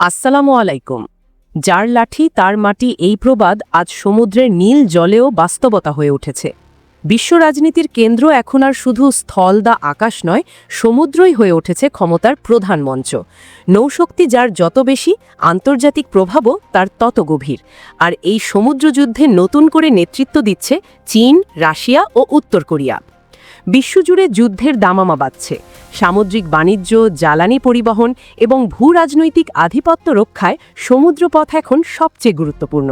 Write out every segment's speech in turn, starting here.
আসসালামু আলাইকুম। যার লাঠি তার মাটি এই প্রবাদ আজ সমুদ্রের নীল জলেও বাস্তবতা হয়ে উঠেছে। বিশ্ব রাজনীতির কেন্দ্র এখন আর শুধু স্থল দা আকাশ নয়, সমুদ্রই হয়ে উঠেছে ক্ষমতার প্রধান মঞ্চ। নৌশক্তি যার যত বেশি, আন্তর্জাতিক প্রভাবও তার তত গভীর। আর এই সমুদ্রযুদ্ধে নতুন করে নেতৃত্ব দিচ্ছে চীন, রাশিয়া ও উত্তর কোরিয়া। বিশ্বজুড়ে যুদ্ধের দামামা বাড়ছে সামুদ্রিক বাণিজ্য, জ্বালানি পরিবহন এবং ভূ রাজনৈতিক আধিপত্য রক্ষায় সমুদ্রপথ এখন সবচেয়ে গুরুত্বপূর্ণ।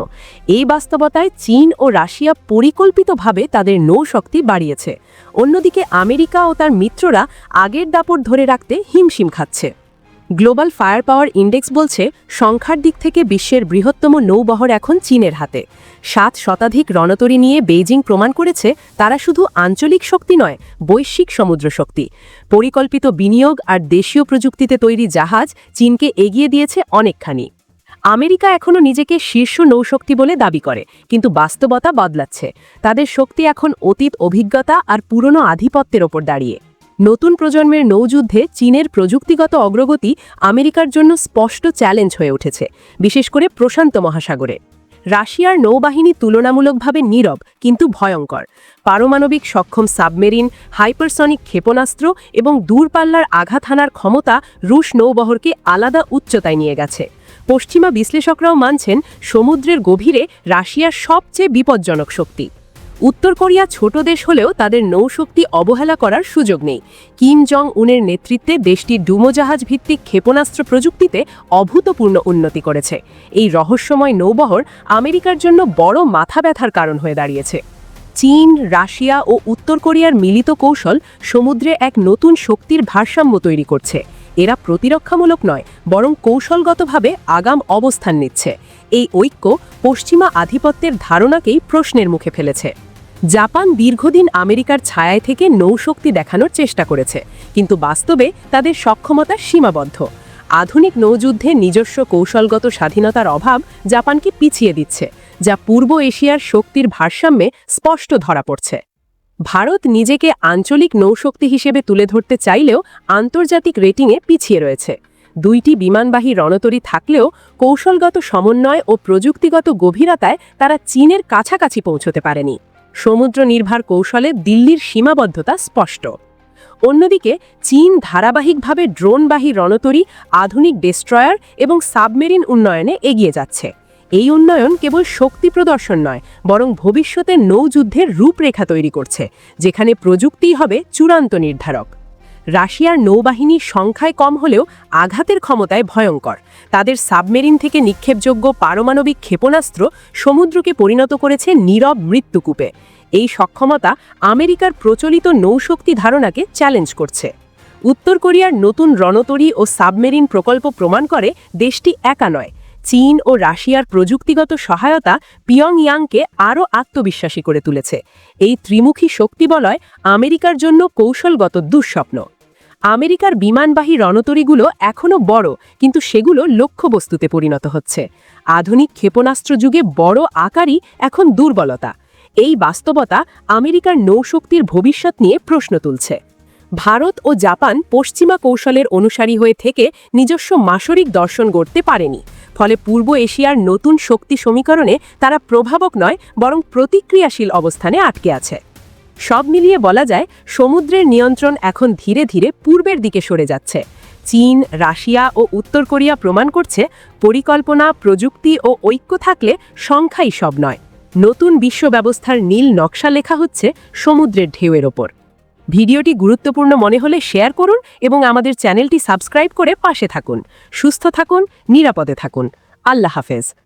এই বাস্তবতায় চীন ও রাশিয়া পরিকল্পিতভাবে তাদের নৌশক্তি বাড়িয়েছে। অন্যদিকে আমেরিকা ও তার মিত্ররা আগের দাপট ধরে রাখতে হিমশিম খাচ্ছে। গ্লোবাল ফায়ার পাওয়ার ইন্ডেক্স বলছে, সংখ্যার দিক থেকে বিশ্বের বৃহত্তম নৌবহর এখন চীনের হাতে। সাত শতাধিক রণতরী নিয়ে বেইজিং প্রমাণ করেছে, তারা শুধু আঞ্চলিক শক্তি নয়, বৈশ্বিক সমুদ্র শক্তি। পরিকল্পিত বিনিয়োগ আর দেশীয় প্রযুক্তিতে তৈরি জাহাজ চীনকে এগিয়ে দিয়েছে অনেকখানি। আমেরিকা এখনও নিজেকে শীর্ষ নৌশক্তি বলে দাবি করে, কিন্তু বাস্তবতা বদলাচ্ছে। তাদের শক্তি এখন অতীত অভিজ্ঞতা আর পুরনো আধিপত্যের ওপর দাঁড়িয়ে। নতুন প্রজন্মের নৌযুদ্ধে চীনের প্রযুক্তিগত অগ্রগতি আমেরিকার জন্য স্পষ্ট চ্যালেঞ্জ হয়ে উঠেছে, বিশেষ করে প্রশান্ত মহাসাগরে। রাশিয়ার নৌবাহিনী তুলনামূলকভাবে নীরব, কিন্তু ভয়ঙ্কর। পারমাণবিক সক্ষম সাবমেরিন, হাইপারসনিক ক্ষেপণাস্ত্র এবং দূরপাল্লার আঘাত হানার ক্ষমতা রুশ নৌবহরকে আলাদা উচ্চতায় নিয়ে গেছে। পশ্চিমা বিশ্লেষকরাও মানছেন, সমুদ্রের গভীরে রাশিয়ার সবচেয়ে বিপজ্জনক শক্তি। উত্তর কোরিয়া ছোট দেশ হলেও তাদের নৌশক্তি অবহেলা করার সুযোগ নেই। কিম জং উনের নেতৃত্বে দেশটি ডুমোজাহাজ ভিত্তিক ক্ষেপণাস্ত্র প্রযুক্তিতে অভূতপূর্ণ উন্নতি করেছে। এই রহস্যময় নৌবহর আমেরিকার জন্য বড় মাথা ব্যথার কারণ হয়ে দাঁড়িয়েছে। চীন, রাশিয়া ও উত্তর কোরিয়ার মিলিত কৌশল সমুদ্রে এক নতুন শক্তির ভারসাম্য তৈরি করছে। এরা প্রতিরক্ষামূলক নয়, বরং কৌশলগতভাবে আগাম অবস্থান নিচ্ছে। এই ঐক্য পশ্চিমা আধিপত্যের ধারণাকেই প্রশ্নের মুখে ফেলেছে। জাপান দীর্ঘদিন আমেরিকার ছায়ায় থেকে নৌশক্তি দেখানোর চেষ্টা করেছে, কিন্তু বাস্তবে তাদের সক্ষমতা সীমাবদ্ধ। আধুনিক নৌযুদ্ধে নিজস্ব কৌশলগত স্বাধীনতার অভাব জাপানকে পিছিয়ে দিচ্ছে, যা পূর্ব এশিয়ার শক্তির ভারসাম্যে স্পষ্ট ধরা পড়ছে। ভারত নিজেকে আঞ্চলিক নৌশক্তি হিসেবে তুলে ধরতে চাইলেও আন্তর্জাতিক রেটিংয়ে পিছিয়ে রয়েছে। দুইটি বিমানবাহী রণতরী থাকলেও কৌশলগত সমন্বয় ও প্রযুক্তিগত গভীরতায় তারা চীনের কাছাকাছি পৌঁছতে পারেনি। সমুদ্র নির্ভর কৌশলে দিল্লির সীমাবদ্ধতা স্পষ্ট। অন্যদিকে, চীন ধারাবাহিকভাবে ড্রোনবাহী রণতরী, আধুনিক ডেস্ট্রয়ার এবং সাবমেরিন উন্নয়নে এগিয়ে যাচ্ছে। এই উন্নয়ন কেবল শক্তি প্রদর্শন নয়, বরং ভবিষ্যতের নৌযুদ্ধের রূপরেখা তৈরি করছে, যেখানে প্রযুক্তিই হবে চূড়ান্ত নির্ধারক। রাশিয়ার নৌবাহিনী সংখ্যায় কম হলেও আঘাতের ক্ষমতায় ভয়ঙ্কর। তাদের সাবমেরিন থেকে নিক্ষেপযোগ্য পারমাণবিক ক্ষেপণাস্ত্র সমুদ্রকে পরিণত করেছে নীরব মৃত্যুকূপে। এই সক্ষমতা আমেরিকার প্রচলিত নৌশক্তি ধারণাকে চ্যালেঞ্জ করছে। উত্তর কোরিয়ার নতুন রণতরী ও সাবমেরিন প্রকল্প প্রমাণ করে দেশটি একা নয়। চীন ও রাশিয়ার প্রযুক্তিগত সহায়তা পিয়ংইয়াংকে আরও আত্মবিশ্বাসী করে তুলেছে। এই ত্রিমুখী শক্তিবলয় আমেরিকার জন্য কৌশলগত দুঃস্বপ্ন। আমেরিকার বিমানবাহী রণতরীগুলো এখনও বড়, কিন্তু সেগুলো লক্ষ্যবস্তুতে পরিণত হচ্ছে। আধুনিক ক্ষেপণাস্ত্র যুগে বড় আকারই এখন দুর্বলতা। এই বাস্তবতা আমেরিকার নৌশক্তির ভবিষ্যৎ নিয়ে প্রশ্ন তুলছে। ভারত ও জাপান পশ্চিমা কৌশলের অনুসারী হয়ে থেকে নিজস্ব মাসরিক দর্শন গড়তে পারেনি। ফলে পূর্ব এশিয়ার নতুন শক্তি সমীকরণে তারা প্রভাবক নয়, বরং প্রতিক্রিয়াশীল অবস্থানে আটকে আছে। সব মিলিয়ে বলা যায় সমুদ্রের নিয়ন্ত্রণ এখন ধীরে ধীরে পূর্বের দিকে সরে যাচ্ছে। চীন, রাশিয়া ও উত্তর কোরিয়া প্রমাণ করছে পরিকল্পনা, প্রযুক্তি ও ঐক্য থাকলে সংখ্যাই সব নয়। নতুন বিশ্ব ব্যবস্থার নীল নকশা লেখা হচ্ছে সমুদ্রের ঢেউয়ের ওপর। ভিডিওটি গুরুত্বপূর্ণ মনে হলে শেয়ার করুন এবং আমাদের চ্যানেলটি সাবস্ক্রাইব করে পাশে থাকুন। সুস্থ থাকুন, নিরাপদে থাকুন। আল্লাহ হাফেজ।